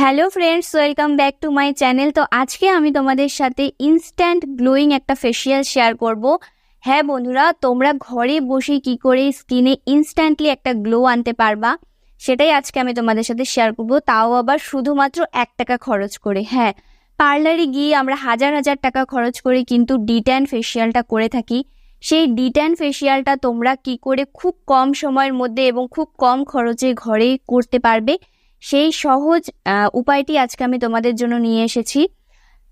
Hello friends, welcome back to my channel. তো আজকে আমি তোমাদের সাথে ইনস্ট্যান্ট গ্লোয়িং একটা ফেসিয়াল শেয়ার করব। হ্যাঁ বন্ধুরা, তোমরা ঘরে বসে কি করে স্কিনে ইনস্ট্যান্টলি একটা গ্লো আনতে পারবা, সেটাই আজকে আমি তোমাদের সাথে শেয়ার করব। তাও আবার শুধুমাত্র এক টাকা খরচ করে হ্যাঁ। পার্লারে গিয়ে আমরা হাজার হাজার টাকা খরচ করে কিন্তু ডিট্যান ফেসিয়ালটা করে থাকি। সেই ডিট্যান ফেসিয়ালটা তোমরা কি করে খুব কম সময়ের মধ্যে এবং খুব কম খরচে ঘরে করতে পারবে সেই সহজ উপায়টি আজকে আমি তোমাদের জন্য নিয়ে এসেছি।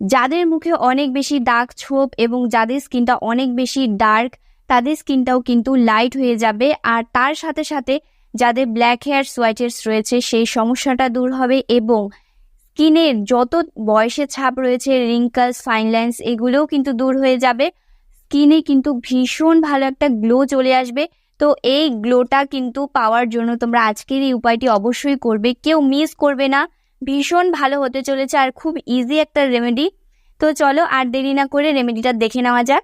যাদের মুখে অনেক বেশি দাগ, ছোপ এবং যাদের স্কিনটা অনেক বেশি ডার্ক, তাদের স্কিনটাও কিন্তু লাইট হয়ে যাবে। আর তার সাথে সাথে যাদের ব্ল্যাক হেয়ার সোয়াইটার্স রয়েছে, সেই সমস্যাটা দূর হবে এবং স্কিনের যত বয়সে ছাপ রয়েছে, রিঙ্কলস, ফাইন লাইন্স, এগুলোও কিন্তু দূর হয়ে যাবে। স্কিনে কিন্তু ভীষণ ভালো একটা গ্লো চলে আসবে। তো এই গ্লোটা কিন্তু পাওয়ার জন্য তোমরা আজকের এই উপায়টি অবশ্যই করবে। কেউ মিস করবে না। ভীষণ ভালো হতে চলেছে আর খুব ইজি একটা রেমেডি তো চলো আর দেরি না করে রেমেডিটা দেখে নেওয়া যাক।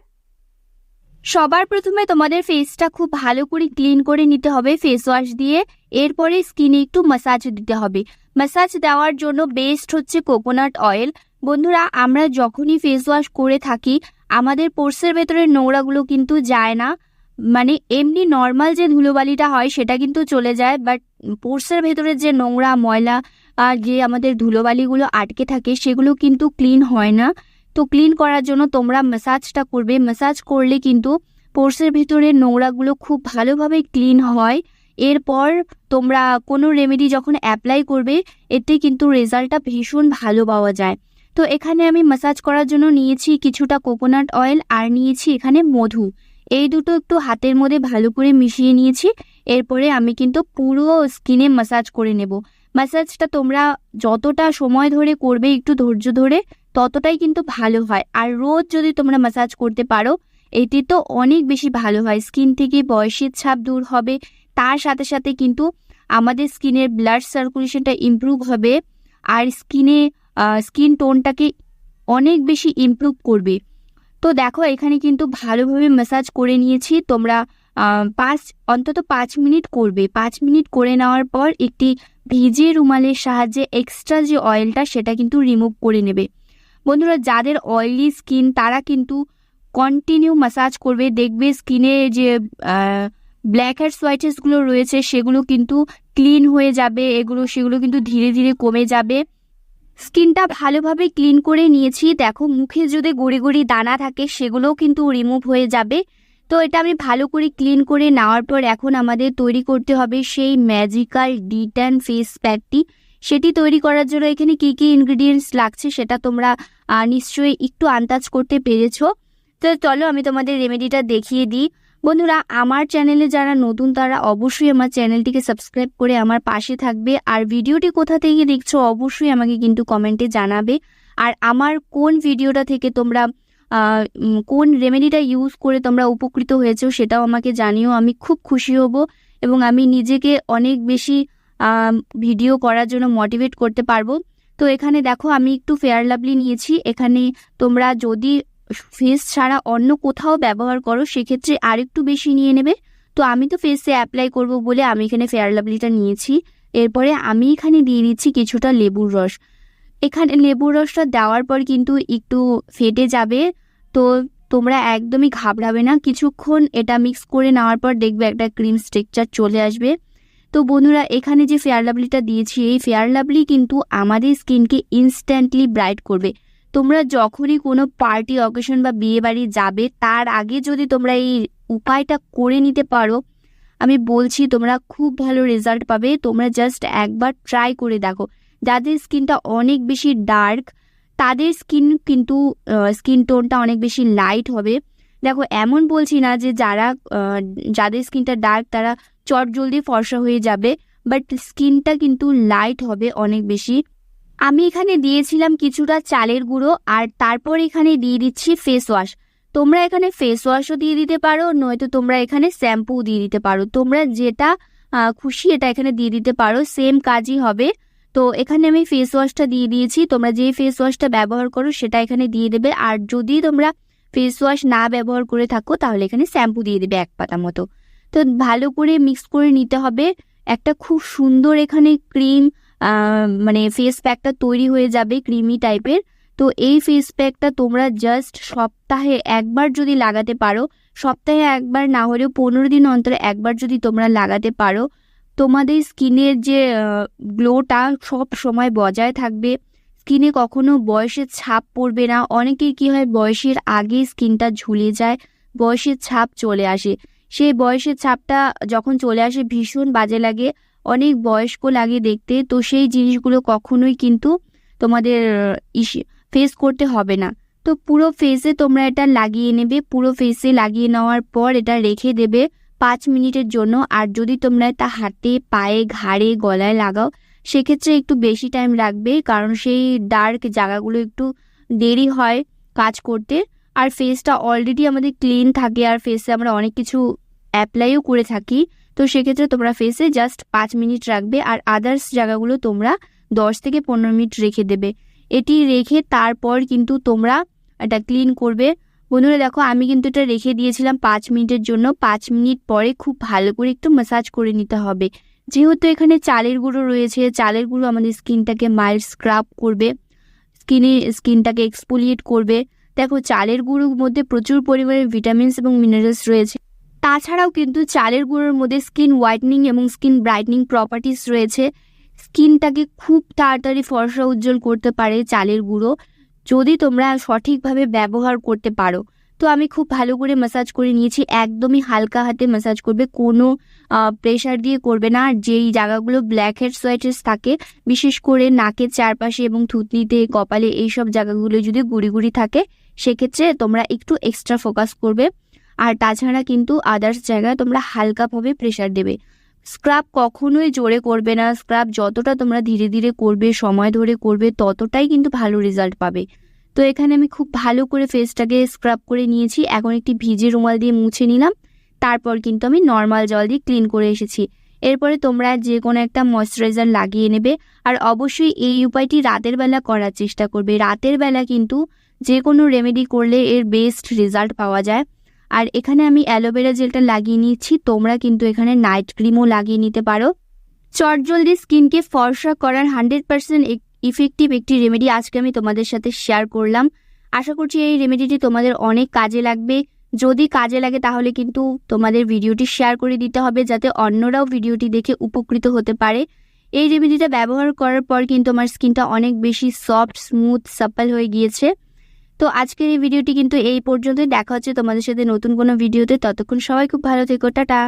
সবার প্রথমে তোমাদের ফেসটা খুব ভালো করে ক্লিন করে নিতে হবে ফেস ওয়াশ দিয়ে। এরপরে স্কিনে একটু মাসাজ দিতে হবে। মাসাজ দেওয়ার জন্য বেস্ট হচ্ছে কোকোনাট অয়েল বন্ধুরা, আমরা যখনই ফেস ওয়াশ করে থাকি, আমাদের পোর্সের ভেতরে নোংরাগুলো কিন্তু যায় না। মানে এমনি নর্মাল যে ধুলোবালিটা হয় সেটা কিন্তু চলে যায় বাট পোর্সের ভেতরে যে নোংরা ময়লা আর যে আমাদের ধুলোবালিগুলো আটকে থাকে সেগুলো কিন্তু ক্লিন হয় না। তো ক্লিন করার জন্য তোমরা ম্যাসাজটা করবে। ম্যাসাজ করলে কিন্তু পোর্সের ভেতরে নোংরাগুলো খুব ভালোভাবে ক্লিন হয়। এরপর তোমরা কোনো রেমেডি যখন অ্যাপ্লাই করবে, এতে কিন্তু রেজাল্টটা ভীষণ ভালো পাওয়া যায়। তো এখানে আমি ম্যাসাজ করার জন্য নিয়েছি কিছুটা কোকোনাট অয়েল আর নিয়েছি এখানে মধু। এই দুটো একটু হাতের মধ্যে ভালো করে মিশিয়ে নিয়েছি। এরপরে আমি কিন্তু পুরো স্কিনে ম্যাসাজ করে নেব। ম্যাসাজটা তোমরা যতটা সময় ধরে করবে একটু ধৈর্য ধরে, ততটাই কিন্তু ভালো হয়। আর রোজ যদি তোমরা ম্যাসাজ করতে পারো এটি তো অনেক বেশি ভালো হয়। স্কিন থেকে বয়সের ছাপ দূর হবে। তার সাথে সাথে কিন্তু আমাদের স্কিনের ব্লাড সার্কুলেশনটা ইমপ্রুভ হবে। আর স্কিনে স্কিন টোনটাকে অনেক বেশি ইমপ্রুভ করবে। তো দেখো, এখানে কিন্তু ভালোভাবে ম্যাসাজ করে নিয়েছি। তোমরা পাঁচ, অন্তত পাঁচ মিনিট করবে। পাঁচ মিনিট করে নেওয়ার পর একটি ভিজে রুমালের সাহায্যে এক্সট্রা যে অয়েলটা সেটা কিন্তু রিমুভ করে নেবে। বন্ধুরা, যাদের অয়েলি স্কিন তারা কিন্তু কন্টিনিউ ম্যাসাজ করবে। দেখবে স্কিনে যে ব্ল্যাক হেড সোয়াইটেসগুলো রয়েছে, সেগুলো কিন্তু ক্লিন হয়ে যাবে। এগুলো, সেগুলো কিন্তু ধীরে ধীরে কমে যাবে। স্কিনটা ভালোভাবে ক্লিন করে নিয়েছি। দেখো, মুখে যদি গড়ি গড়ি দানা থাকে, সেগুলোও কিন্তু রিমুভ হয়ে যাবে। তো এটা আমি ভালো করে ক্লিন করে নেওয়ার পর এখন আমাদের তৈরি করতে হবে সেই ম্যাজিক্যাল ডিট্যান ফেস প্যাকটি। সেটি তৈরি করার জন্য এখানে কি কি ইনগ্রিডিয়েন্টস লাগছে সেটা তোমরা নিশ্চয়ই একটু আন্দাজ করতে পেরেছ। তো চলো আমি তোমাদের রেমেডিটা দেখিয়ে দিই। বন্ধুরা, আমার চ্যানেলে যারা নতুন, তারা অবশ্যই আমার চ্যানেলটিকে সাবস্ক্রাইব করে আমার পাশে থাকবে। আর ভিডিওটি কোথা থেকে দেখছ, অবশ্যই আমাকে কিন্তু কমেন্টে জানাবে। আর আমার কোন ভিডিওটা থেকে তোমরা কোন রেমেডিটা ইউজ করে তোমরা উপকৃত হয়েছো, সেটাও আমাকে জানিও। আমি খুব খুশি হব এবং আমি নিজেকে অনেক বেশি ভিডিও করার জন্য মোটিভেট করতে পারব। তো এখানে দেখো, আমি একটু ফেয়ার লাভলি নিয়েছি। এখানে তোমরা যদি ফেস ছাড়া অন্য কোথাও ব্যবহার করো, সেক্ষেত্রে আরেকটু বেশি নিয়ে নেবে। তো আমি তো ফেসে অ্যাপ্লাই করব বলে আমি এখানে ফেয়ার লাভলিটা নিয়েছি। এরপরে আমি এখানে দিয়ে দিচ্ছি কিছুটা লেবুর রস। এখানে লেবুর রসটা দেওয়ার পর কিন্তু একটু ফেটে যাবে। তো তোমরা একদমই ঘাবড়াবে না। কিছুক্ষণ এটা মিক্স করে নেওয়ার পর দেখবে একটা ক্রিম স্ট্রাকচার চলে আসবে। তো বন্ধুরা, এখানে যে ফেয়ার লাভলিটা দিয়েছি, এই ফেয়ার লাভলি কিন্তু আমাদের স্কিনকে ইনস্ট্যান্টলি ব্রাইট করবে। তোমরা যখনই কোনো পার্টি অকেশন বা বিয়ে বাড়ি যাবে, তার আগে যদি তোমরা এই উপায়টা করে নিতে পারো, আমি বলছি তোমরা খুব ভালো রেজাল্ট পাবে। তোমরা জাস্ট একবার ট্রাই করে দেখো। যাদের স্কিনটা অনেক বেশি ডার্ক তাদের স্কিন কিন্তু স্কিন টোনটা অনেক বেশি লাইট হবে। দেখো, এমন বলছি না যে যারা যাদের স্কিনটা ডার্ক তারা চট জলদি ফর্সা হয়ে যাবে বাট স্কিনটা কিন্তু লাইট হবে অনেক বেশি। আমি এখানে দিয়েছিলাম কিছুটা চালের গুঁড়ো আর তারপর এখানে দিয়ে দিচ্ছি ফেস ওয়াশ তোমরা এখানে ফেস ওয়াশও দিয়ে দিতে পারো, নয়তো তোমরা এখানে শ্যাম্পু দিয়ে দিতে পারো। তোমরা যেটা খুশি এটা এখানে দিয়ে দিতে পারো সেম কাজই হবে। তো এখানে আমি ফেস ওয়াশটা দিয়ে দিয়েছি, তোমরা যে ফেস ওয়াশটা ব্যবহার করো সেটা এখানে দিয়ে দেবে। আর যদি তোমরা ফেস ওয়াশ না ব্যবহার করে থাকো, তাহলে এখানে শ্যাম্পু দিয়ে দেবে এক পাতা মতো। তো ভালো করে মিক্স করে নিতে হবে। একটা খুব সুন্দর এখানে ক্রিম মানে ফেস প্যাকটা তৈরি হয়ে যাবে ক্রিমি টাইপের তো এই ফেস প্যাকটা তোমরা জাস্ট সপ্তাহে একবার যদি লাগাতে পারো, সপ্তাহে একবার না হলেও পনেরো দিন অন্তর একবার যদি তোমরা লাগাতে পারো, তোমাদের স্কিনের যে গ্লোটা সব সময় বজায় থাকবে। স্কিনে কখনো বয়সের ছাপ পড়বে না। অনেকের কি হয়, বয়সের আগে স্কিনটা ঝুলে যায়, বয়সের ছাপ চলে আসে। সেই বয়সের ছাপটা যখন চলে আসে, ভীষণ বাজে লাগে। অনেক বয়স্ক লাগে দেখতে, তো সেই জিনিসগুলো কখনোই কিন্তু তোমাদের ফেস করতে হবে না। তো পুরো ফেসে তোমরা এটা লাগিয়ে নেবে, পুরো ফেসে লাগিয়ে নেওয়ার পর এটা রেখে দেবে পাঁচ মিনিটের জন্য। আর যদি তোমরা এটা হাতে, পায়ে, ঘাড়ে, গলায় লাগাও, সেক্ষেত্রে একটু বেশি টাইম লাগবে কারণ সেই ডার্ক জায়গাগুলো একটু দেরি হয় কাজ করতে। আর ফেসটা অলরেডি আমাদের ক্লিন থাকে, আর ফেসে আমরা অনেক কিছু অ্যাপ্লাইও করে থাকি। তো সেক্ষেত্রে তোমরা ফেসে জাস্ট পাঁচ মিনিট রাখবে আর আদার্স জায়গাগুলো তোমরা দশ থেকে পনেরো মিনিট রেখে দেবে। এটি রেখে তারপর কিন্তু তোমরা এটা ক্লিন করবে। বন্ধুরা দেখো, আমি কিন্তু এটা রেখে দিয়েছিলাম পাঁচ মিনিটের জন্য। পাঁচ মিনিট পরে খুব ভালো করে একটু ম্যাসাজ করে নিতে হবে। যেহেতু এখানে চালের গুঁড়ো রয়েছে, চালের গুঁড়ো আমাদের স্কিনটাকে মাইল্ড স্ক্রাব করবে। স্কিনে, স্কিনটাকে এক্সপোলিয়েট করবে। দেখো, চালের গুঁড়োর মধ্যে প্রচুর পরিমাণে ভিটামিনস এবং মিনারেলস রয়েছে। তাছাড়াও কিন্তু চালের গুঁড়োর মধ্যে স্কিন হোয়াইটনিং এবং স্কিন ব্রাইটনিং প্রপার্টিস রয়েছে। স্কিনটাকে খুব তাড়াতাড়ি ফর্সা উজ্জ্বল করতে পারে চালের গুঁড়ো, যদি তোমরা সঠিকভাবে ব্যবহার করতে পারো। তো আমি খুব ভালো করে ম্যাসাজ করে নিয়েছি, একদমই হালকা হাতে ম্যাসাজ করবে, কোনো প্রেশার দিয়ে করবে না। আর যেই জায়গাগুলো ব্ল্যাক হেডস হোয়াইট হেডস থাকে, বিশেষ করে নাকের চারপাশে এবং থুতনিতে, কপালে, এইসব জায়গাগুলো যদি গুড়ি গুড়ি থাকে, সেক্ষেত্রে তোমরা একটু এক্সট্রা ফোকাস করবে। আর তাছাড়া কিন্তু আদার্স জায়গায় তোমরা হালকাভাবে প্রেশার দেবে। স্ক্রাব কখনোই জোরে করবে না। স্ক্রাব যতটা তোমরা ধীরে ধীরে করবে, সময় ধরে করবে, ততটাই কিন্তু ভালো রেজাল্ট পাবে। তো এখানে আমি খুব ভালো করে ফেসটাকে স্ক্রাব করে নিয়েছি। এখন একটি ভিজে রুমাল দিয়ে মুছে নিলাম। তারপর কিন্তু আমি নর্মাল জল দিয়ে ক্লিন করে এসেছি। এরপরে তোমরা যে কোনো একটা ময়শ্চারাইজার লাগিয়ে নেবে। আর অবশ্যই এই উপায়টি রাতের বেলা করার চেষ্টা করবে। রাতের বেলা কিন্তু যে কোনো রেমেডি করলে এর বেস্ট রেজাল্ট পাওয়া যায়। আর এখানে আমি অ্যালোভেরা জেলটা লাগিয়ে নিয়েছি, তোমরা কিন্তু এখানে নাইট ক্রিমও লাগিয়ে নিতে পারো। চটজলদি স্কিনকে ফর্সা করার হান্ড্রেড পার্সেন্ট ইফেক্টিভ একটি রেমেডি আজকে আমি তোমাদের সাথে শেয়ার করলাম। আশা করছি এই রেমেডিটি তোমাদের অনেক কাজে লাগবে। যদি কাজে লাগে তাহলে কিন্তু তোমাদের ভিডিওটি শেয়ার করে দিতে হবে, যাতে অন্যরাও ভিডিওটি দেখে উপকৃত হতে পারে। এই রেমেডিটা ব্যবহার করার পর কিন্তু আমার স্কিনটা অনেক বেশি সফট, স্মুথ সাপ্পাল হয়ে গিয়েছে। তো আজকের এই ভিডিওটি কিন্তু এই পর্যন্তই। দেখা হচ্ছে তোমাদের সাথে নতুন কোনো ভিডিওতে। ততক্ষণ সবাই খুব ভালো থেকো। টাটা।